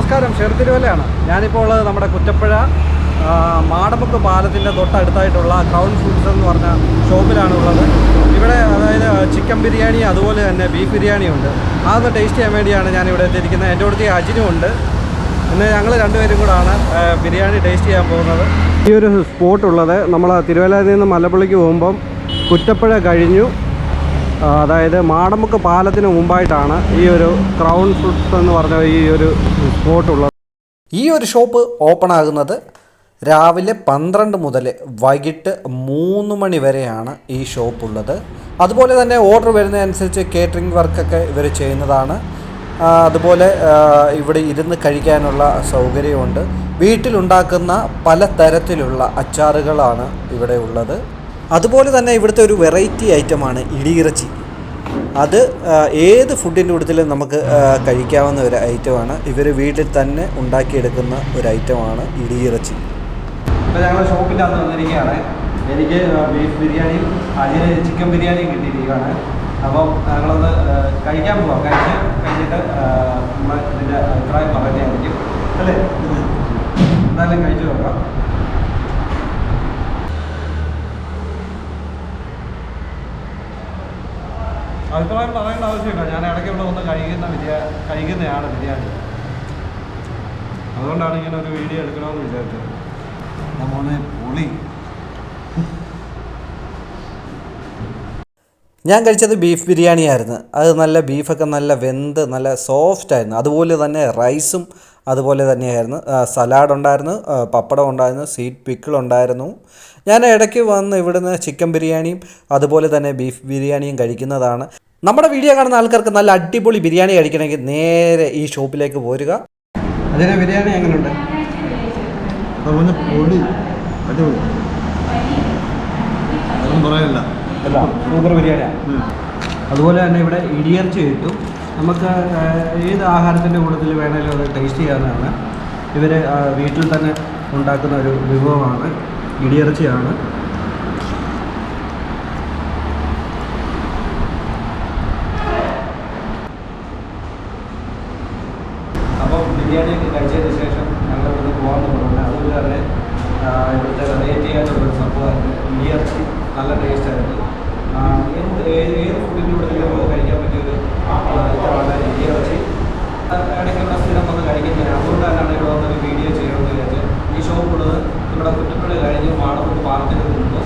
നമസ്കാരം ചെറുതിരുവലയാണ് ഞാനിപ്പോൾ ഉള്ളത് നമ്മുടെ കുറ്റപ്പുഴ മാടമുക്ക് പാലത്തിന്റെ തൊട്ടടുത്തായിട്ടുള്ള ക്രൗൺ ഫുഡ്സ് എന്ന് പറഞ്ഞ ഷോപ്പിലാണ് ഉള്ളത്. ഇവിടെ അതായത് ചിക്കൻ ബിരിയാണി അതുപോലെ തന്നെ ബീഫ് ബിരിയാണി ഉണ്ട് അതൊന്ന് ടേസ്റ്റ് ചെയ്യാൻ വേണ്ടിയാണ് ഞാൻ ഇവിടെ എത്തിയിരിക്കുന്നത്. എന്റെ അടുത്ത് അജിനും ഉണ്ട്. ഇന്ന് ഞങ്ങൾ രണ്ടുപേരും കൂടാണ് ബിരിയാണി ടേസ്റ്റ് ചെയ്യാൻ പോകുന്നത്. ഈ ഒരു സ്പോട്ട് ഉള്ളത് നമ്മൾ തിരുവല്ലയിൽ നിന്ന് മലപ്പള്ളിക്ക് പോകുമ്പം കുറ്റപ്പുഴ കഴിഞ്ഞു. അതായത് മാടമുക്ക് പാലത്തിന് മുമ്പായിട്ടാണ് ഈ ഒരു ക്രൗൺ ഫ്രൂട്ട്സ് എന്ന് പറഞ്ഞ ഈ ഒരു സ്പോട്ട് ഉള്ളത്. ഈ ഒരു ഷോപ്പ് ഓപ്പൺ ആകുന്നത് രാവിലെ പന്ത്രണ്ട് മുതൽ വൈകിട്ട് മൂന്ന് മണി വരെയാണ് ഈ ഷോപ്പ് ഉള്ളത്. അതുപോലെ തന്നെ ഓർഡർ വരുന്നതനുസരിച്ച് കേറ്ററിംഗ് വർക്കൊക്കെ ഇവർ ചെയ്യുന്നതാണ്. അതുപോലെ ഇവിടെ ഇരുന്ന് കഴിക്കാനുള്ള സൗകര്യമുണ്ട്. വീട്ടിലുണ്ടാക്കുന്ന പല തരത്തിലുള്ള അച്ചാറുകളാണ് ഇവിടെ ഉള്ളത്. അതുപോലെ തന്നെ ഇവിടുത്തെ ഒരു വെറൈറ്റി ഐറ്റമാണ് ഇടിയിറച്ചി. അത് ഏത് ഫുഡിന്റെ കൂട്ടത്തിലും നമുക്ക് കഴിക്കാവുന്ന ഒരു ഐറ്റമാണ്. ഇവർ വീട്ടിൽ തന്നെ ഉണ്ടാക്കിയെടുക്കുന്ന ഒരു ഐറ്റമാണ് ഇടിയിറച്ചി. ഇപ്പോൾ ഞങ്ങൾ ഷോപ്പിന്റെ അകത്ത് വന്നിരിക്കുകയാണ്. എനിക്ക് ബീഫ് ബിരിയാണി അതിന് ചിക്കൻ ബിരിയാണിയും കിട്ടിയിരിക്കുകയാണ്. അപ്പോൾ ഞങ്ങളൊന്ന് കഴിക്കാൻ പോവാം. കഴിച്ച് കഴിഞ്ഞിട്ട് നമ്മൾ ഇതിന്റെ അഭിപ്രായം പറയുന്നതായിരിക്കും അല്ലേ? എന്തായാലും കഴിച്ചു നോക്കാം. അഭിപ്രായം പറയേണ്ട ആവശ്യമില്ല. ഞാൻ ഇടയ്ക്ക് ഇവിടെ വന്ന് കഴിക്കുന്ന വിദ്യ കഴിക്കുന്നതാണ് ബിരിയാണി അതുകൊണ്ടാണ് ഇങ്ങനെ ഒരു വീഡിയോ എടുക്കണമെന്ന് വിചാരിച്ചത്. നമ്മളെ പൊളി. ഞാൻ കഴിച്ചത് ബീഫ് ബിരിയാണി ആയിരുന്നു അത് നല്ല ബീഫൊക്കെ നല്ല വെന്ത് നല്ല സോഫ്റ്റ് ആയിരുന്നു അതുപോലെ തന്നെ റൈസും അതുപോലെ തന്നെയായിരുന്നു. സലാഡ് ഉണ്ടായിരുന്നു പപ്പടം ഉണ്ടായിരുന്നു സ്വീറ്റ് പിക്കിൾ ഉണ്ടായിരുന്നു. ഞാൻ ഇടയ്ക്ക് വന്ന് ഇവിടുന്ന് ചിക്കൻ ബിരിയാണിയും അതുപോലെ തന്നെ ബീഫ് ബിരിയാണിയും കഴിക്കുന്നതാണ്. നമ്മുടെ വീഡിയോ കാണുന്ന ആൾക്കാർക്ക് നല്ല അടിപൊളി ബിരിയാണി കഴിക്കണമെങ്കിൽ നേരെ ഈ ഷോപ്പിലേക്ക് പോരുക. അതിന് ബിരിയാണി എങ്ങനെയുണ്ട് സൂപ്പർ ബിരിയാണിയാണ് അതുപോലെ തന്നെ ഇവിടെ ഇടിയിറച്ചി കിട്ടും. നമുക്ക് ഏത് ആഹാരത്തിന്റെ കൂട്ടത്തിൽ വേണമെങ്കിലും അത് ടേസ്റ്റ് ചെയ്യാവുന്നതാണ്. ഇവർ വീട്ടിൽ തന്നെ ഉണ്ടാക്കുന്ന ഒരു വിഭവമാണ്. ഇടിയിറച്ചിയാണ്. അപ്പോൾ ബിരിയാണിയൊക്കെ കഴിച്ചതിന് ശേഷം ഞങ്ങൾ ഇവിടുന്ന് പോകാൻ തുടങ്ങുന്നത് അതുപോലെ തന്നെ ഇവിടുത്തെ റേറ്റ് ചെയ്യാനുള്ളൊരു സംഭവമായിരുന്നു ഇടിയിറച്ചി. നല്ല ടേസ്റ്റ് ആയിരുന്നു. ആ, എന്ത് ഏത് ഏത് ഫുഡിന്റെ കൂടെ നമുക്ക് കഴിക്കാൻ പറ്റിയൊരു കഴിക്കുന്നില്ല അതുകൊണ്ടാണ് ഇവിടെ വന്നൊരു വീഡിയോ ചെയ്യുന്നത് ഈ ഷോപ്പുള്ളത് ഇവിടെ കുറ്റപ്പള്ളി കഴിഞ്ഞ് മാടമ്പ് പാലത്തിന് മുമ്പ്